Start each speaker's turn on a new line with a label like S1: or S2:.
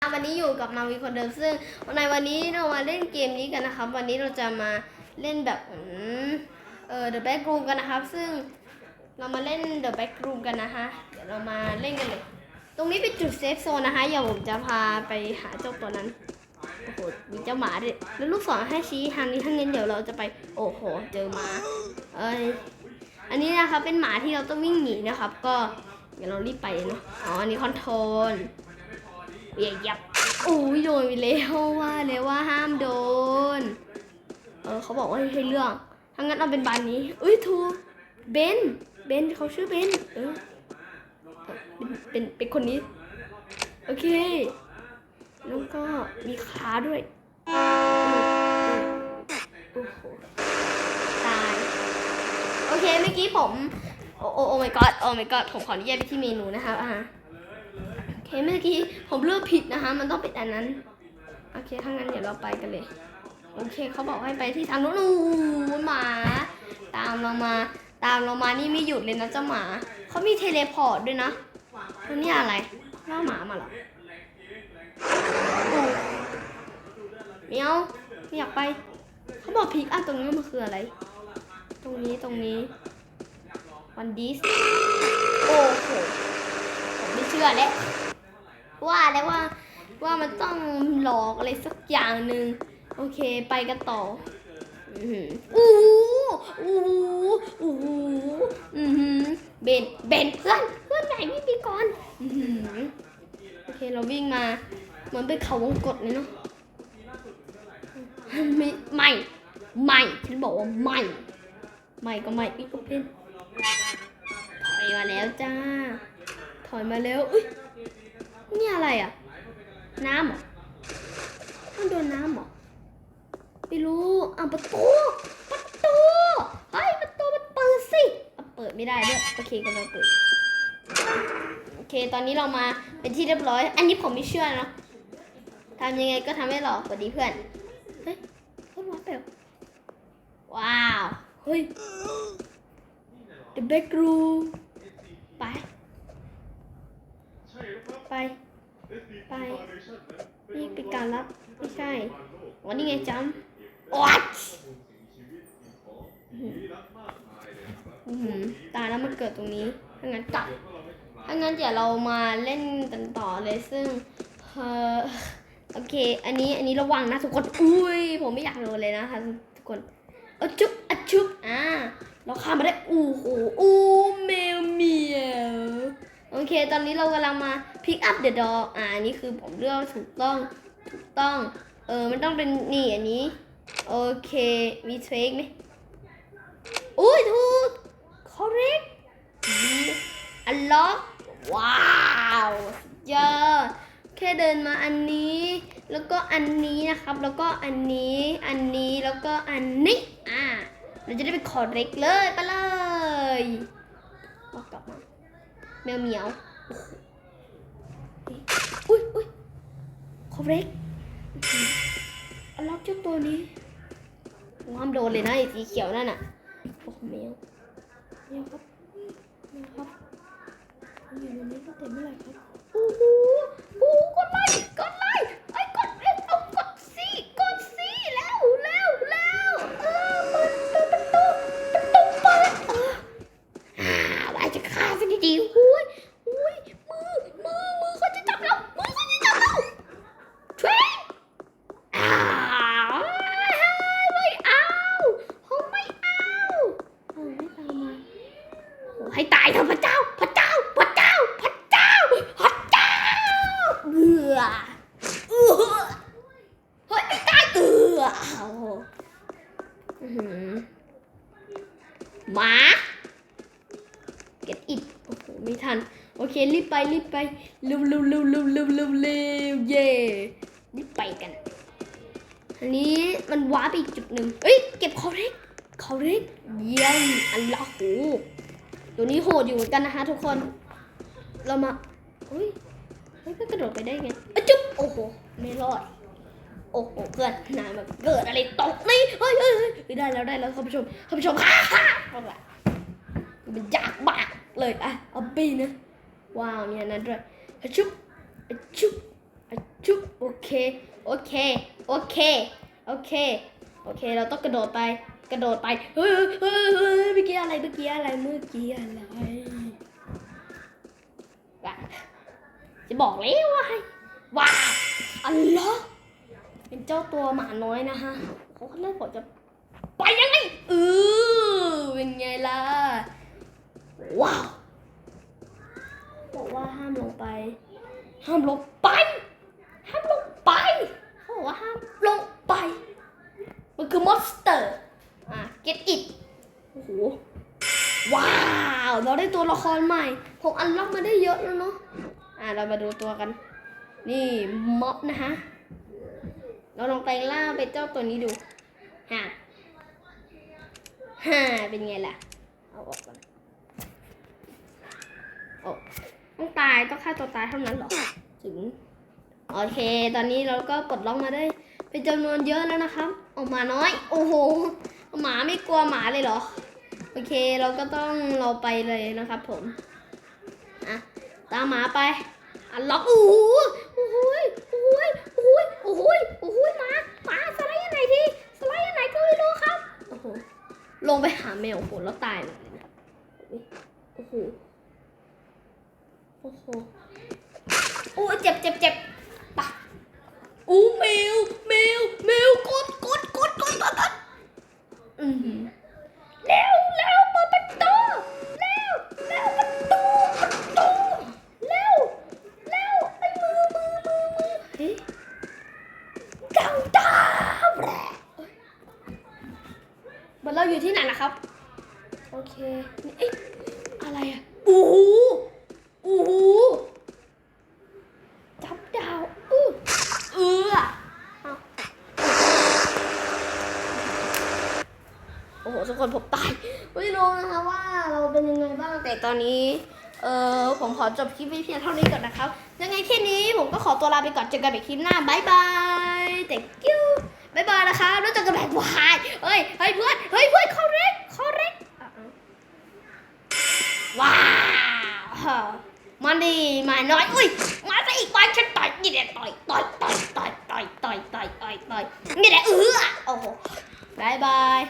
S1: วันนี้อยู่กับมาวีคนเดิมซึ่งในวันนี้เรามาเล่นเกมนี้กันนะครับ วันนี้เราจะมาเล่นแบบอืมเออ The Backroom กันนะครับ ซึ่งเรามาเล่น The Backroom กันนะคะเดี๋ยวเรามาเล่นกันเลย ตรงนี้เป็นจุดเซฟโซนนะคะอย่าผมจะพาไปหาเจ้าตัวนั้นโอ้โหมีเจ้าหมาด้วยแล้วลูกศรให้ชี้ทางนี้ทางนี้เดี๋ยวเราจะไปโอ้โห เจอมาเอ้ยอันนี้นะครับเป็นหมาที่เราต้องวิ่งหนีนะครับ ก็เดี๋ยวเรารีบไปเนาะอ๋ออันนี้คอนโทรล เบียยับโอ้ยโดนไปแล้วว่าเลยว่าห้ามโดน เออเขาบอกว่าให้เรื่องถ้างั้นเอาเป็นบานนี้เอ้ยถูเบนเบนเขาชื่อเบนเออเป็นเป็นเป็นคนนี้ โอเค แล้วก็มีขาด้วยโอ้โหตาย โอเคเมื่อกี้ผม โอ้โอ้โอ้ my god โอ้ my god ผมขออนุญาตไปที่เมนูนะครับอ่า เคเมื่อกี้ผมเลือกผิดนะคะ มันต้องเป็นอันนั้น โอเคถ้างั้นเดี๋ยวเราไปกันเลย โอเคเขาบอกให้ไปที่ทางโน้นอู้หมา ตามเรามา ตามเรามานี่ไม่หยุดเลยนะเจ้าหมา เขามีเทเลพอร์ตด้วยนะแล้วนี่อะไรล่าหมามาหรอเมียวไม่อยากไป เขาบอกพิกอัพตรงนี้มันคืออะไร ตรงนี้ตรงนี้วันดิสโอ้โหผมไม่เชื่อแล้ว ว่าแล้วว่าว่ามันต้องหลอกอะไรสักอย่างหนึ่งโอเคไปกันต่ออื้อหืออู้หูอู้อู้อือหือเบนเบนเพื่อนเพื่อนไหนวิ่งไปก่อนอือหือโอเคเราวิ่งมาเหมือนเป็นเขาวงกตเลยเนาะไม่ไม่ไม่ฉันบอกว่าไม่ไม่ก็ไม่อีกก็เป็นถอยมาแล้วจ้า ถอยมาแล้วอุ้ย นี่อะไรอะ น้ำเหรอต้องโดนน้ำหรอไม่รู้อะประตูประตูเฮ้ยประตูมันเปิดสิอะเปิดไม่ได้ด้วยโอเคก็มาเปิดโอเค ตอนนี้เรามาเป็นที่เรียบร้อย อันนี้ผมไม่เชื่อเนาะทำยังไงก็ทำให้หลอกสวัสดีเพื่อนเฮ้ยเขาวัดไปเหรอว้าวเฮ้ย the back room ไป ไป ไปนี่เป็นการรับไม่ใช่วันนี้ไงจำโอ๊ยอื้อหือตายแล้วมันเกิดตรงนี้ถ้างั้นกลับถ้างั้นเดี๋ยวเรามาเล่นกันต่อเลยซึ่งเออโอเค อันนี้อันนี้ระวังนะทุกคนอุ้ยผมไม่อยากโดนเลยนะคะทุกคนอะจุ๊บอะจุ๊บอ่าเราข้ามมาได้อู้โหอู้แมวเหมียวโอ เค ตอนนี้เรากำลังมา pick up the dog อ่าอันนี้คือผมเลือกถูกต้อง ถูกต้อง เออ มันต้องเป็นนี่อันนี้ โอเค มีเทรคไหมอุ้ยถูก correct อันล็อกว้าวสุดยอดแค่เดินมาอันนี้ แล้วก็อันนี้นะครับ แล้วก็อันนี้ อันนี้ แล้วก็อันนี้ อ่า เราจะได้เป็น correct เลยไปเลยบอกกลับมา แมวเหมียวอุ้ยอุ้ย correct อันล็อกเจ้าตัวนี้ห้ามโดนเลยนะไอ้สีเขียวนั่นน่ะโอ้โหแมวแมวครับแมวครับมันอยู่ในนี้ตั้งแต่เมื่อไหร่ครับโอ้โห ให้ตายเถอะพระเจ้า พระเจ้า พระเจ้า พระเจ้า พระเจ้าเอือเอือเฮ้ยตายเอือเอาอื้อหือหมา get it โอ้โหไม่ทัน โอเค รีบไป รีบไปเร็วเร็วเร็วเร็วเร็วเร็วเร็วเย่รีบไปกันอันนี้มันว้าไปอีกจุดหนึ่งเอ้ย เก็บคอเร็กคอเร็กเยี่ยมอันละโห ตัวนี้โหดอยู่เหมือนกันนะคะทุกคน เรามาเฮ้ยเฮ้ยก็กระโดดไปได้ไงอะจุ๊บโอ้โหไม่รอด โอ้โหเพื่อนนายมาเกิดอะไรตกนี่เฮ้ยเฮ้ยเฮ้ยได้แล้วได้แล้วท่านผู้ชมท่านผู้ชมฮ่าฮ่าเอาละมันยากมากเลยอะเอาปีนะว้าวมีอันนั้นด้วยอะจุ๊บอะจุ๊บอะจุ๊บโอเคโอเคโอเคโอเคโอเค เราต้องกระโดดไป กระโดดไป เฮ้ยเฮ้ยเฮ้ยเมื่อกี้อะไร เมื่อกี้อะไร เมื่อกี้อะไรจะบอกแล้วว่าให้ว้าวอัลลอฮ์เป็นเจ้าตัวหมาน้อยนะฮะเขาเล่นผมจะไปยังไงเออเป็นไงล่ะ ว้าวบอกว่าห้ามลงไป ห้ามลงไป ห้ามลงไปเขาบอกว่าห้ามลงไป มันคือมอนสเตอร์ get it โอ้โห ว้าว เราได้ตัวละครใหม่ผมอันล็อกมาได้เยอะแล้วเนาะ อะเรามาดูตัวกัน นี่ม็อบนะฮะ เราลองแปลงร่างเป็นเจ้าตัวนี้ดูฮะฮ่าเป็นไงล่ะ เอาออกก่อนโอ้ต้องตายต้องฆ่าตัวตายเท่านั้นเหรอ ถึง โอเค ตอนนี้เราก็ปลดล็อกมาได้ เป็นจำนวนเยอะแล้วนะครับ ออกมาน้อย โอ้โห หมาไม่กลัวหมาเลยเหรอ โอเคเราก็ต้องเราไปเลยนะครับผมอะตามหมาไปอันล็อกโอ้โหโอ้โหโอ้โหโอ้โหโอ้โหโอ้โหหมาหมาสไลด์ยังไงทีสไลด์ยังไงก็ไม่รู้ครับโอ้โหลงไปหาแมวโอ้โหแล้วตายเลยนะโอ้โหโอ้โหโอ้เจ็บเจ็บเจ็บปะอู้แมวแมวแมวกดกดกดกดกดกด 嗯。 นี้เออผมขอจบคลิปไว้เพียงเท่านี้ก่อนนะครับ ยังไงแค่นี้ผมก็ขอตัวลาไปก่อนเจอกันใหม่คลิปหน้าบายบาย thank you บายบายนะคะแล้วเจอกันใหม่วายเฮ้ยเฮ้ยเพื่อนเฮ้ยเพื่อนเขาเร็กเขาเร็กว้าวมันดีมาน้อยอุ้ยมาซะอีกวันฉันต่อยนี่แหละต่อยต่อยต่อยต่อยต่อยต่อยต่อยต่อยต่อยนี่แหละเออโอ้โหบายบาย